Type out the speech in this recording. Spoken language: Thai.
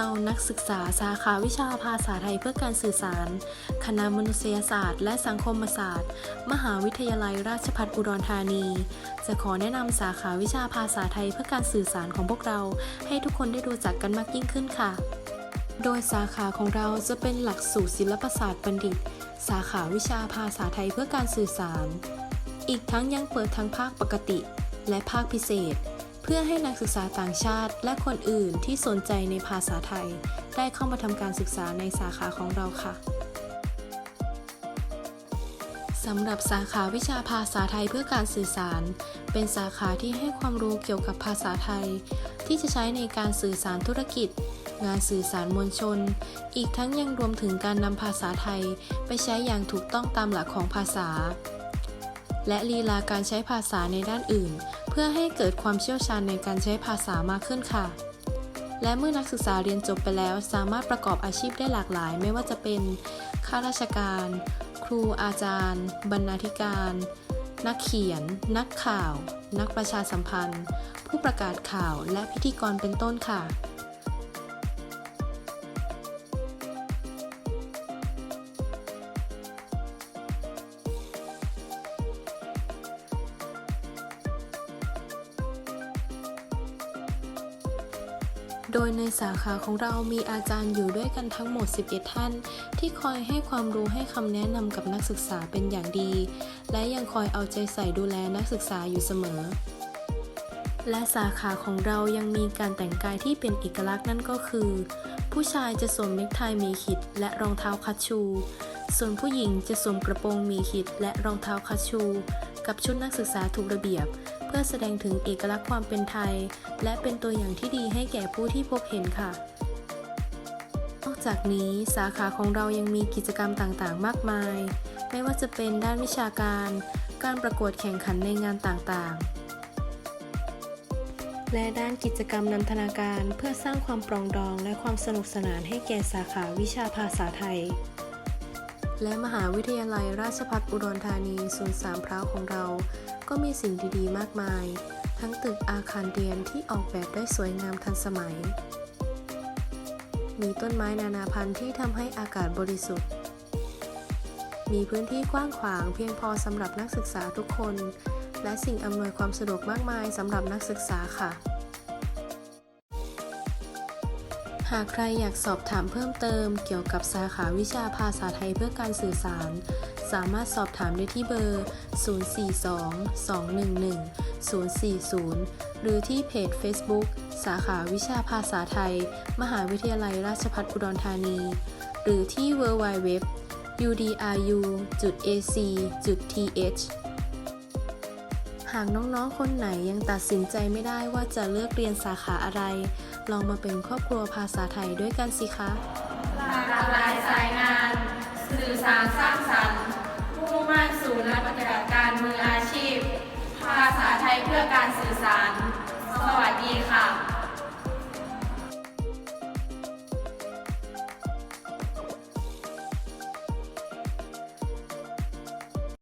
านักศึกษาสาขาวิชาภาษาไทยเพื่อการสื่อสาร คณะมนุษยศาสตร์ และสังคมศาสตร์ มหาวิทยาลัยราชภัฏอุดรธานี จะขอแนะนำสาขาวิชาภาษาไทยเพื่อการสื่อสารของพวกเรา ให้ทุกคนได้รู้จักกันมากยิ่งขึ้นค่ะ โดยสาขาของเราจะเป็นหลักสูตรศิลปศาสตร์บัณฑิต สาขาวิชาภาษาไทยเพื่อการสื่อสาร อีกทั้งยังเปิดทั้งภาคปกติ และภาคพิเศษ เพื่อให้นักศึกษาต่างชาติและคนอื่นที่สนใจในภาษาไทย ได้เข้ามาทำการศึกษาในสาขาของเราค่ะสำหรับสาขาวิชาภาษาไทยเพื่อการสื่อสาร เป็นสาขาที่ให้ความรู้เกี่ยวกับภาษาไทย ที่จะใช้ในการสื่อสารธุรกิจ งานสื่อสารมวลชน อีกทั้งยังรวมถึงการนำภาษาไทย ไปใช้อย่างถูกต้องตามหลักของภาษา และลีลาการใช้ภาษาในด้านอื่น พื่อให้เกิดความเชี่ยวชาญในการใช้ภาษามากขึ้นค่ะ และเมื่อนักศึกษาเรียนจบไปแล้ว สามารถประกอบอาชีพได้หลากหลาย ไม่ว่าจะเป็นข้าราชการ ครูอาจารย์ บรรณาธิการ นักเขียน นักข่าว นักประชาสัมพันธ์ ผู้ประกาศข่าวและพิธีกรเป็นต้นค่ะ โดยในสาขาของเรามีอาจารย์อยู่ด้วยกันทั้งหมด 11 ท่าน ที่คอยให้ความรู้ให้คำแนะนำกับนักศึกษาเป็นอย่างดี และยังคอยเอาใจใส่ดูแลนักศึกษาอยู่เสมอ และสาขาของเรายังมีการแต่งกายที่เป็นเอกลักษณ์นั่นก็คือ ผู้ชายจะสวมเนคไทมีขิด และรองเท้าคัชชู ส่วนผู้หญิงจะสวมกระโปรงมีขิด และรองเท้าคัชชู กับชุดนักศึกษาถูกระเบียบ เพื่อแสดงถึงเอกลักษณ์ความเป็นไทย และเป็นตัวอย่างที่ดีให้แก่ผู้ที่พบเห็นค่ะ นอกจากนี้สาขาของเรายังมีกิจกรรมต่างๆ มากมาย ไม่ว่าจะเป็นด้านวิชาการ การประกวดแข่งขันในงานต่างๆและด้านกิจกรรมนันทนาการเพื่อสร้างความปรองดองและความสนุกสนานให้แก่สาขาวิชาภาษาไทย และมหาวิทยาลัยราชภัฏอุดรธานีศูนย์สามพร้าวของเรา ก็มีสิ่งดีๆ มากมาย ทั้งตึกอาคารเรียนที่ออกแบบได้สวยงามทันสมัย มีต้นไม้นานาพันธุ์ที่ทำให้อากาศบริสุทธิ์ มีพื้นที่กว้างขวางเพียงพอสำหรับนักศึกษาทุกคน และสิ่งอำนวยความสะดวกมากมายสำหรับนักศึกษาค่ะ หากใครอยากสอบถามเพิ่มเติม เกี่ยวกับสาขาวิชาภาษาไทยเพื่อการสื่อสาร สามารถสอบถามได้ที่เบอร์ 042-211-040 หรือที่เพจ Facebook สาขาวิชาภาษาไทย มหาวิทยาลัยราชภัฏอุดรธานี หรือที่ www udru.ac.th หากน้องๆ คนไหนยังตัดสินใจไม่ได้ว่าจะเลือกเรียนสาขาอะไร ลองมาเป็นครอบครัวภาษาไทยด้วยกันสิคะหลากหลายสายงาน สื่อสารสร้างสรรค์มุ่งมั่นสู่นักปฏิบัติการมืออาชีพ ภาษาไทยเพื่อการสื่อสาร สวัสดีค่ะ